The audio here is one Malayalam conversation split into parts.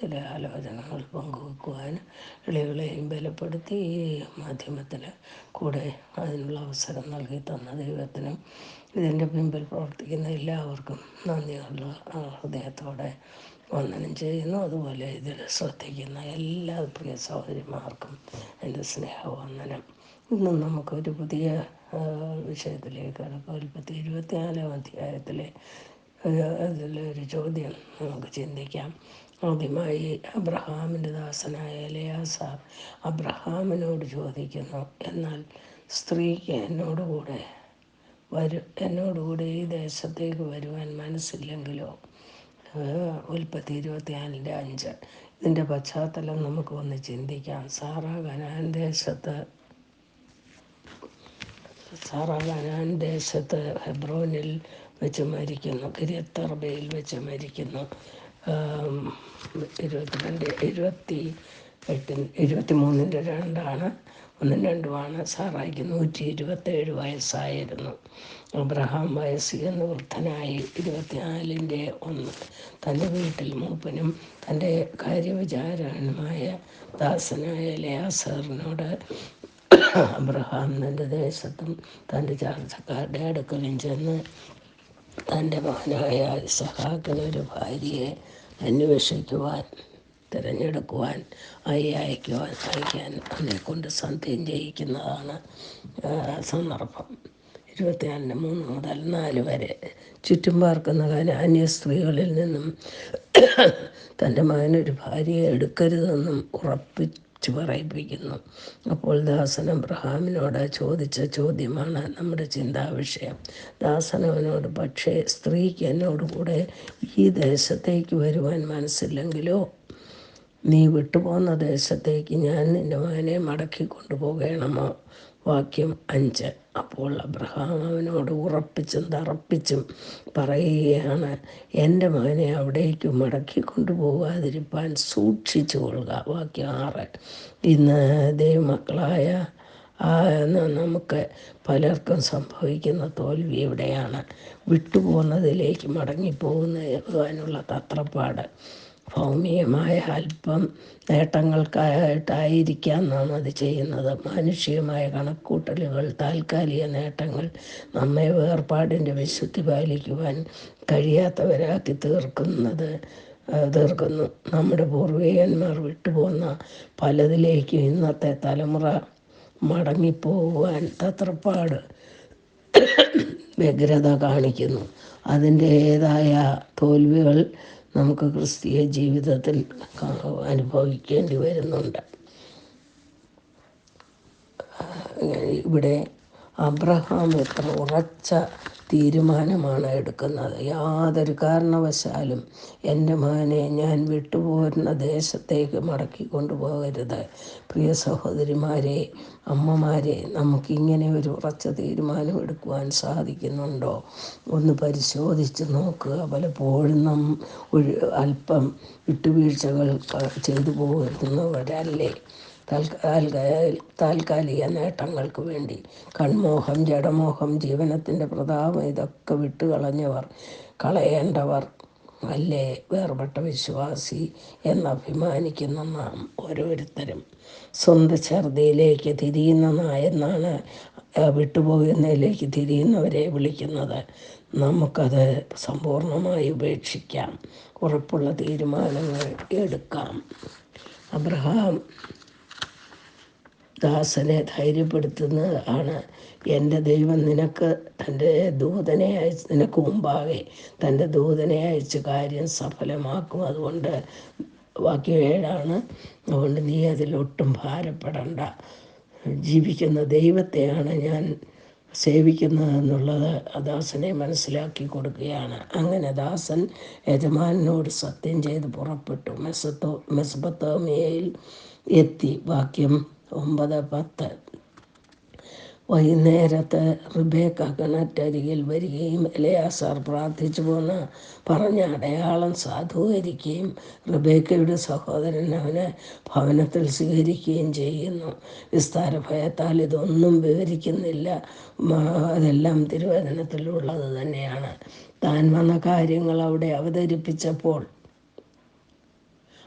ചില ആലോചനകൾ പങ്കുവെക്കുവാനും വിളികളെയും ബലപ്പെടുത്തി ഈ മാധ്യമത്തിൽ കൂടെ അതിനുള്ള അവസരം നൽകി തന്ന ദൈവത്തിനും ഇതിന്റെ പിമ്പിൽ പ്രവർത്തിക്കുന്ന എല്ലാവർക്കും നന്ദിയുള്ള ഹൃദയത്തോടെ വന്ദനം ചെയ്യുന്നു. അതുപോലെ ഇതിൽ ശ്രദ്ധിക്കുന്ന എല്ലാ പ്രിയ സഹോദരിമാർക്കും എന്റെ സ്നേഹവന്ദനം. ഇന്നും നമുക്കൊരു പുതിയ വിഷയത്തിലേക്ക് കടക്കാം. ഇരുപത്തിനാലാം അധ്യായത്തിലെ അതിലൊരു ചോദ്യം നമുക്ക് ചിന്തിക്കാം. ആദ്യമായി അബ്രഹാമിന്റെ ദാസനായ എലയാസാർ അബ്രഹാമിനോട് ചോദിക്കുന്നു എന്നാൽ സ്ത്രീക്ക് എന്നോടുകൂടെ വരു എന്നോടുകൂടെ ഈ ദേശത്തേക്ക് വരുവാൻ മനസ്സില്ലെങ്കിലോ? ഉൽപ്പത്തി ഇരുപത്തിനാലിന്റെ അഞ്ച്. ഇതിന്റെ പശ്ചാത്തലം നമുക്ക് ഒന്ന് ചിന്തിക്കാം. സാറാ കനാൻ ദേശത്ത് സാറാ കനാൻ ദേശത്ത് ഹെബ്രോനിൽ വെച്ച് മരിക്കുന്നു കിരിയത്തർബയിൽ വെച്ച് മരിക്കുന്നു. ഇരുപത്തിരണ്ട് ഇരുപത്തി എട്ടിന് ഇരുപത്തി മൂന്നിന്റെ രണ്ടാണ് ഒന്നും രണ്ടുമാണ്. സാറായിക്ക് നൂറ്റി ഇരുപത്തേഴ് വയസ്സായിരുന്നു. അബ്രഹാം വയസ്സ് എന്ന് വൃദ്ധനായി. ഇരുപത്തിനാലിന്റെ ഒന്ന്. തന്റെ വീട്ടിൽ മൂപ്പനും തന്റെ കാര്യവിചാരനുമായ ദാസനായ ലെയാസറിനോട് അബ്രഹാം തന്റെ ദേശത്തും തന്റെ ചാർച്ചക്കാരുടെ അടുക്കലും ചെന്ന് തന്റെ മകനായ ഒരു ഭാര്യയെ അന്വേഷിക്കുവാൻ തിരഞ്ഞെടുക്കുവാൻ ആയി അയക്കുവാൻ അയക്കാൻ അതിനെ കൊണ്ട് സന്ധ്യം ചെയ്യിക്കുന്നതാണ് സന്ദർഭം. ഇരുപത്തിനാലിന് മൂന്ന് മുതൽ നാല് വരെ ചുറ്റും പാർക്കുന്ന അന്യ സ്ത്രീകളിൽ നിന്നും തന്റെ മകനൊരു ഭാര്യയെ എടുക്കരുതെന്നും ഉറപ്പിച്ചു പറയിപ്പിക്കുന്നു. അപ്പോൾ ദാസൻ അബ്രഹാമിനോട് ചോദിച്ച ചോദ്യമാണ് നമ്മുടെ ചിന്താ വിഷയം. ദാസൻ അവനോട് പക്ഷേ സ്ത്രീക്ക് എന്നോടുകൂടെ ഈ ദേശത്തേക്ക് വരുവാൻ മനസ്സില്ലെങ്കിലോ? നീ വിട്ടുപോകുന്ന ദേശത്തേക്ക് ഞാൻ നിന്റെ മകനെ മടക്കി കൊണ്ടുപോകണമോ വാക്യം അഞ്ച്. അപ്പോൾ അബ്രഹാം അവനോട് ഉറപ്പിച്ചും തറപ്പിച്ചും പറയുകയാണ് എന്റെ മകനെ അവിടേക്കും മടക്കി കൊണ്ടുപോകാതിരിപ്പാൻ സൂക്ഷിച്ചു കൊള്ളുക. വാക്യം ആറ്. ഇന്ന് ദൈവമക്കളായ നമുക്ക് പലർക്കും സംഭവിക്കുന്ന തോൽവി എവിടെയാണ് വിട്ടുപോകുന്നതിലേക്ക് മടങ്ങിപ്പോകുന്ന എഴുതാനുള്ള തത്രപ്പാട്. ഭൗമികമായ അല്പം നേട്ടങ്ങൾക്കായിട്ടായിരിക്കാം നാം അത് ചെയ്യുന്നത്. മാനുഷികമായ കണക്കൂട്ടലുകൾ താൽക്കാലിക നേട്ടങ്ങൾ നമ്മെ വേർപാടിന്റെ വിശുദ്ധി പാലിക്കുവാൻ കഴിയാത്തവരാക്കി തീർക്കുന്നത് തീർക്കുന്നു. നമ്മുടെ പൂർവികന്മാർ വിട്ടുപോകുന്ന പലതിലേക്കും ഇന്നത്തെ തലമുറ മടങ്ങിപ്പോകുവാൻ തത്രപ്പാട് വ്യഗ്രത കാണിക്കുന്നു. അതിന്റേതായ തോൽവികൾ നമുക്ക് ക്രിസ്തീയ ജീവിതത്തിൽ അനുഭവിക്കേണ്ടി വരുന്നുണ്ട്. ഇവിടെ അബ്രഹാം എത്ര ഉറച്ച തീരുമാനമാണ് എടുക്കുന്നത്. യാതൊരു കാരണവശാലും എന്റെ മകനെ ഞാൻ വിട്ടുപോരുന്ന ദേശത്തേക്ക് മടക്കി കൊണ്ടുപോകരുത് പ്രിയ സഹോദരിമാരെ അമ്മമാരെ നമുക്കിങ്ങനെ ഒരു ഉറച്ച തീരുമാനം എടുക്കുവാൻ സാധിക്കുന്നുണ്ടോ? ഒന്ന് പരിശോധിച്ച് നോക്കുക. പലപ്പോഴും നാം അല്പം വിട്ടുവീഴ്ചകൾ ചെയ്തു പോകുന്നവരല്ലേ താൽക്കാലിക നേട്ടങ്ങൾക്ക് വേണ്ടി കൺമോഹം ജഡമോഹം ജീവനത്തിന്റെ പ്രതാപം ഇതൊക്കെ വിട്ടുകളഞ്ഞവർ കളയേണ്ടവർ അല്ലേ? വേർപെട്ട വിശ്വാസി എന്നഭിമാനിക്കുന്ന നാം ഓരോരുത്തരും. സ്വന്തം ഛർദിയിലേക്ക് തിരിയുന്ന നായെന്നാണ് വിട്ടുപോകുന്നതിലേക്ക് തിരിയുന്നവരെ വിളിക്കുന്നത്. നമുക്കത് സമ്പൂർണമായി ഉപേക്ഷിക്കാം. ഉറപ്പുള്ള തീരുമാനങ്ങൾ എടുക്കാം. അബ്രഹാം ദാസനെ ധൈര്യപ്പെടുത്തുന്നതാണ്. എന്റെ ദൈവം നിനക്ക് തന്റെ ദൂതനെ അയച്ച് നിനക്ക് മുമ്പാകെ തന്റെ ദൂതനെ അയച്ച് കാര്യം സഫലമാക്കും. അതുകൊണ്ട് വാക്യം ഏഴാണ്. അതുകൊണ്ട് നീ അതിലൊട്ടും ഭാരപ്പെടണ്ട. ജീവിക്കുന്ന ദൈവത്തെയാണ് ഞാൻ സേവിക്കുന്നതെന്നുള്ളത് ദാസനെ മനസ്സിലാക്കി കൊടുക്കുകയാണ്. അങ്ങനെ ദാസൻ യജമാനോട് സത്യം ചെയ്ത് പുറപ്പെട്ടു. മെസ്സത്തോ മെസ്ബത്തോമിയയിൽ എത്തി വാക്യം ഒമ്പത് പത്ത്. വൈകുന്നേരത്ത് റിബേക്ക കിണറ്റരികിൽ വരികയും എലയാസാർ പ്രാർത്ഥിച്ചു പോന്ന പറഞ്ഞ അടയാളം സാധൂകരിക്കുകയും റിബേക്കയുടെ സഹോദരൻ അവനെ ഭവനത്തിൽ സ്വീകരിക്കുകയും ചെയ്യുന്നു. വിസ്താര ഭയത്താൽ ഇതൊന്നും വിവരിക്കുന്നില്ല. അതെല്ലാം തിരുവചനത്തിലുള്ളത് തന്നെയാണ്. താൻ വന്ന കാര്യങ്ങൾ അവിടെ അവതരിപ്പിച്ചപ്പോൾ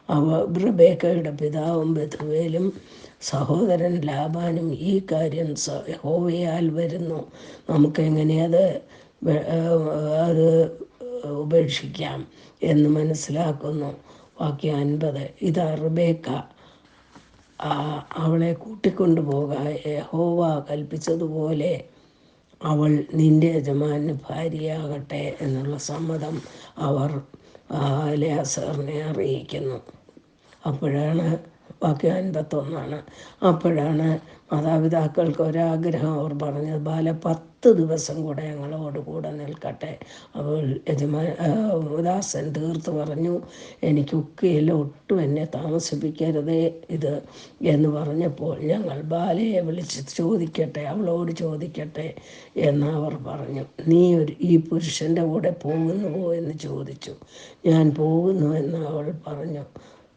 അവ റിബേക്കയുടെ പിതാവും ബഥുവേലും സഹോദരൻ ലാബാനും ഈ കാര്യം യഹോവയാൽ വരുന്നു. നമുക്കെങ്ങനെ അത് അത് ഉപേക്ഷിക്കാം എന്ന് മനസ്സിലാക്കുന്നു. വാക്യം അൻപത്. ഇതാ റിബേക്ക. അവളെ കൂട്ടിക്കൊണ്ടു പോകാൻ യഹോവ കൽപ്പിച്ചതുപോലെ അവൾ നിന്റെ യജമാന് ഭാര്യയാകട്ടെ എന്നുള്ള സമ്മതം അവർ ലേസറിനെ അറിയിക്കുന്നു. അപ്പോഴാണ് വാക്യം അൻപത്തൊന്നാണ്. അപ്പോഴാണ് മാതാപിതാക്കൾക്ക് ഒരാഗ്രഹം അവർ പറഞ്ഞത് ബാല പത്ത് ദിവസം കൂടെ ഞങ്ങളോട് കൂടെ നിൽക്കട്ടെ. അപ്പോൾ യജമാ ദാസൻ തീർത്ത് പറഞ്ഞു എനിക്ക് ഉക്കയിലെ ഒട്ടും എന്നെ താമസിപ്പിക്കരുതേ ഇത്. എന്ന് പറഞ്ഞപ്പോൾ ഞങ്ങൾ ബാലയെ വിളിച്ച് ചോദിക്കട്ടെ അവളോട് ചോദിക്കട്ടെ എന്ന് അവർ പറഞ്ഞു. നീ ഒരു ഈ പുരുഷന്റെ കൂടെ പോകുന്നുവോ? എന്ന് ചോദിച്ചു. ഞാൻ പോകുന്നു എന്ന് അവൾ പറഞ്ഞു.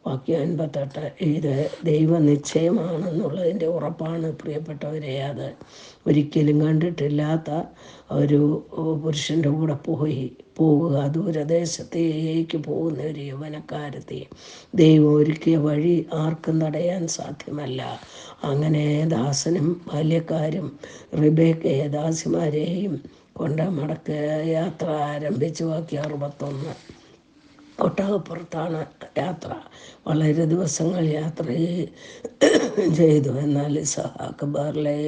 വാക്യം അൻപത്തെട്ട് ഇത് ദൈവനിശ്ചയമാണെന്നുള്ളതിന്റെ ഉറപ്പാണ് പ്രിയപ്പെട്ടവരെ അത്. ഒരിക്കലും കണ്ടിട്ടില്ലാത്ത ഒരു പുരുഷന്റെ കൂടെ പോയി പോവുക ദൂരദേശത്തേക്ക് പോകുന്ന ഒരു യൗവനക്കാരത്തെ. ദൈവം ഒരുക്കിയ വഴി ആർക്കും തടയാൻ സാധ്യമല്ല. അങ്ങനെ ദാസനും ബാല്യക്കാരും റിബേക്കയെ ദാസിമാരെയും കൊണ്ട് മടക്ക് യാത്ര ആരംഭിച്ചു. ബാക്കി അറുപത്തൊന്ന്. ഒട്ടകപ്പുറത്താണ് യാത്ര. വളരെ ദിവസങ്ങൾ യാത്ര ചെയ്തു. എന്നാൽ സഹാക്ക് ബർലേ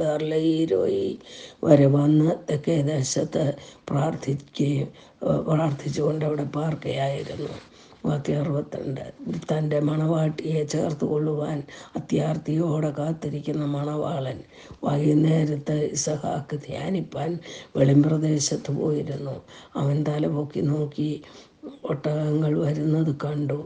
ബർലയിരോയി വരെ വന്ന് തെക്കേ ദേശത്ത് പ്രാർത്ഥിക്കുകയും പ്രാർത്ഥിച്ചുകൊണ്ട് അവിടെ പാർക്കുകയായിരുന്നു വാക്യം അറുപത്തിരണ്ട്. തന്റെ മണവാട്ടിയെ ചേർത്ത് കൊള്ളുവാൻ അത്യാർത്ഥിയോടെ കാത്തിരിക്കുന്ന മണവാളൻ വൈകുന്നേരത്ത് ഇസഹാക്ക് ധ്യാനിപ്പാൻ വെളിമ്പ്രദേശത്ത് പോയിരുന്നു. അവൻ തലപൊക്കി നോക്കി ഒട്ടകങ്ങൾ വരുന്നത് കണ്ടു.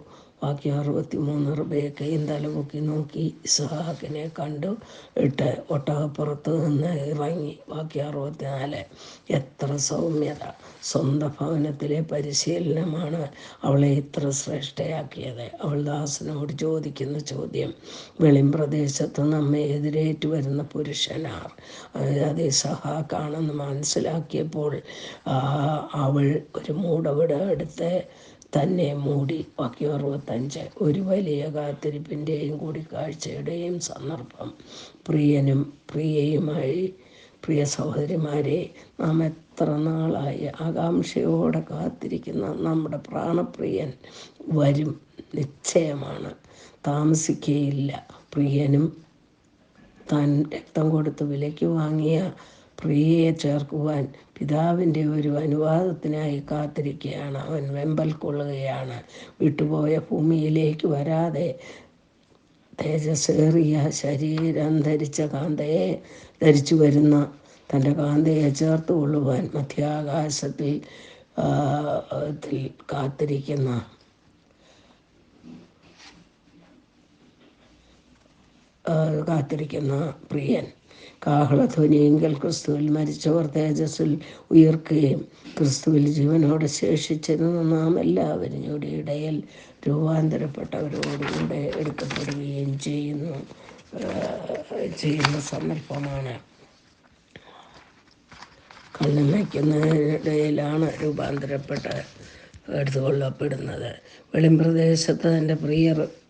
ബാക്കി അറുപത്തി മൂന്ന് റുബേക്കയും തലപൊക്കി നോക്കി ഇസ്ഹാക്കിനെ കണ്ടു ഇട്ട് ഒട്ടകപ്പുറത്ത് നിന്ന് ഇറങ്ങി. ബാക്കി അറുപത്തിനാല് എത്ര സൗമ്യത. സ്വന്തം ഭവനത്തിലെ പരിശീലനമാണ് അവളെ ഇത്ര ശ്രേഷ്ഠയാക്കിയത്. അവൾ ദാസനോട് ചോദിക്കുന്ന ചോദ്യം വെളിമ്പ്രദേശത്ത് നമ്മെ എതിരേറ്റ് വരുന്ന പുരുഷനാർ അത് സഹാക്കാണെന്ന് മനസ്സിലാക്കിയപ്പോൾ അവൾ ഒരു മൂടവിട എടുത്ത് തന്നെ മൂടി വാക്യം അറുപത്തഞ്ച്. ഒരു വലിയ കാത്തിരിപ്പിന്റെയും കൂടിക്കാഴ്ചയുടെയും സന്ദർഭം. പ്രിയനും പ്രിയയുമായി പ്രിയ സഹോദരിമാരെ നാം എത്ര നാളായി ആകാംക്ഷയോടെ കാത്തിരിക്കുന്ന നമ്മുടെ പ്രാണപ്രിയൻ വരും. നിശ്ചയമാണ്. താമസിക്കുകയില്ല പ്രിയനും താൻ രക്തം കൊടുത്ത് വിലയ്ക്ക് വാങ്ങിയ പ്രിയയെ ചേർക്കുവാൻ പിതാവിന്റെ ഒരു അനുവാദത്തിനായി കാത്തിരിക്കുകയാണ്. അവൻ വെമ്പൽ കൊള്ളുകയാണ്. വിട്ടുപോയ ഭൂമിയിലേക്ക് വരാതെ തേജസ്സേറിയ ശരീരം ധരിച്ച കാന്തയെ ധരിച്ചു വരുന്ന തന്റെ കാന്തയെ ചേർത്ത് കൊള്ളുവാൻ മധ്യാകാശത്തിൽ കാത്തിരിക്കുന്ന കാത്തിരിക്കുന്ന പ്രിയൻ. കാഹളധ്വനിയെങ്കിൽ ക്രിസ്തുവിൽ മരിച്ചവർ തേജസ്സിൽ ഉയർക്കുകയും ക്രിസ്തുവിൽ ജീവനോടെ ശേഷിച്ചിരുന്ന നാം എല്ലാവരും ഇവിടെ ഇടയിൽ രൂപാന്തരപ്പെട്ടവരോടുകൂടെ എടുക്കപ്പെടുകയും ചെയ്യുന്നു ചെയ്യുന്ന സന്ദർഭമാണ്. കണ്ണു വയ്ക്കുന്നതിനിടയിലാണ് രൂപാന്തരപ്പെട്ട് എടുത്തുകൊള്ളപ്പെടുന്നത്. വെളിമ്പ്രദേശത്ത് തന്റെ പ്രിയർ പ്രിയ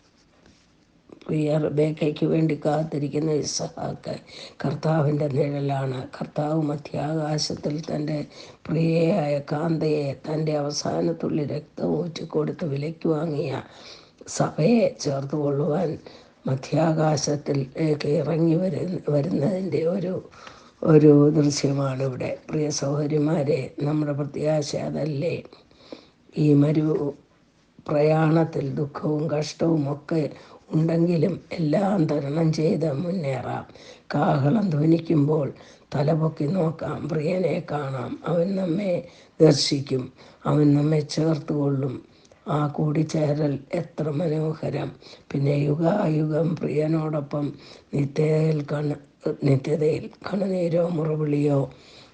റബേക്കയ്ക്ക് വേണ്ടി കാത്തിരിക്കുന്ന ഇസഹാക്ക് കർത്താവിന്റെ നിഴലാണ്. കർത്താവ് മധ്യാകാശത്തിൽ തന്റെ പ്രിയയായ കാന്തയെ തന്റെ അവസാനത്തുള്ളി രക്തം ഊറ്റിക്കൊടുത്ത് വിലയ്ക്ക് വാങ്ങിയ സഭയെ ചേർത്ത് കൊള്ളുവാൻ മധ്യാകാശത്തിലേക്ക് ഇറങ്ങി വരുന്ന വരുന്നതിന്റെ ഒരു ഒരു ദൃശ്യമാണ് ഇവിടെ. പ്രിയ സഹോദരിമാരെ നമ്മുടെ പ്രത്യാശ അതല്ലേ? ഈ മരു പ്രയാണത്തിൽ ദുഃഖവും കഷ്ടവും ഒക്കെ ഉണ്ടെങ്കിലും എല്ലാം തരണം ചെയ്ത് മുന്നേറാം. കാഹളം ധ്വനിക്കുമ്പോൾ തലപൊക്കി നോക്കാം. പ്രിയനെ കാണാം. അവൻ നമ്മെ ദർശിക്കും. അവൻ നമ്മെ ചേർത്ത് കൊള്ളും ആ കൂടിച്ചേരൽ എത്ര മനോഹരം. പിന്നെ യുഗായുഗം പ്രിയനോടൊപ്പം നിത്യതയിൽ കണ് നിത്യതയിൽ കണുനീരോ മുറവിളിയോ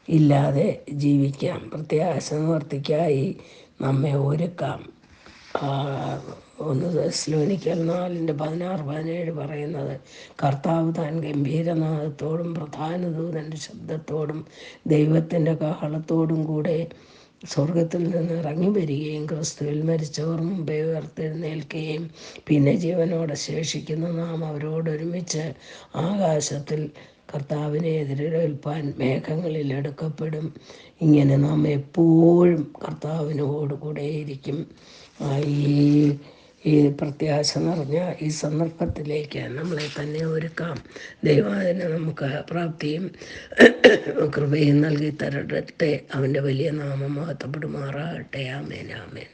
ഇല്ലാതെ ജീവിക്കാം. പ്രത്യാശ നിവർത്തിക്കായി നമ്മെ ഒരുക്കാം. ഒന്ന് സ്ലോനിക്കൽ നാലിന്റെ പതിനാറ് പതിനേഴ് പറയുന്നത് കർത്താവ് താൻ ഗംഭീരനാഥത്തോടും പ്രധാന ദൂതന്റെ ശബ്ദത്തോടും ദൈവത്തിന്റെ കാഹളത്തോടും കൂടെ സ്വർഗത്തിൽ നിന്ന് ഇറങ്ങി വരികയും ക്രിസ്തുവിൽ മരിച്ചവർ മുമ്പേ ഉയർത്തെഴുന്നേൽക്കുകയും പിന്നെ ജീവനോടെ ശേഷിക്കുന്ന നാം അവരോടൊരുമിച്ച് ആകാശത്തിൽ കർത്താവിനെ എതിരേൽപ്പാൻ മേഘങ്ങളിൽ എടുക്കപ്പെടും. ഇങ്ങനെ നാം എപ്പോഴും കർത്താവിനോടുകൂടെയിരിക്കും ഈ ഈ പ്രത്യാശ നിറഞ്ഞ ഈ സന്ദർഭത്തിലേക്ക് നമ്മളെ തന്നെ ഒരുക്കാം. ദൈവത്തിന് നമുക്ക് പ്രാപ്തിയും കൃപയും നൽകി തരട്ടെ. അവന്റെ വലിയ നാമം മഹത്വപ്പെടുമാറാകട്ടെ. ആമേൻ ആമേൻ.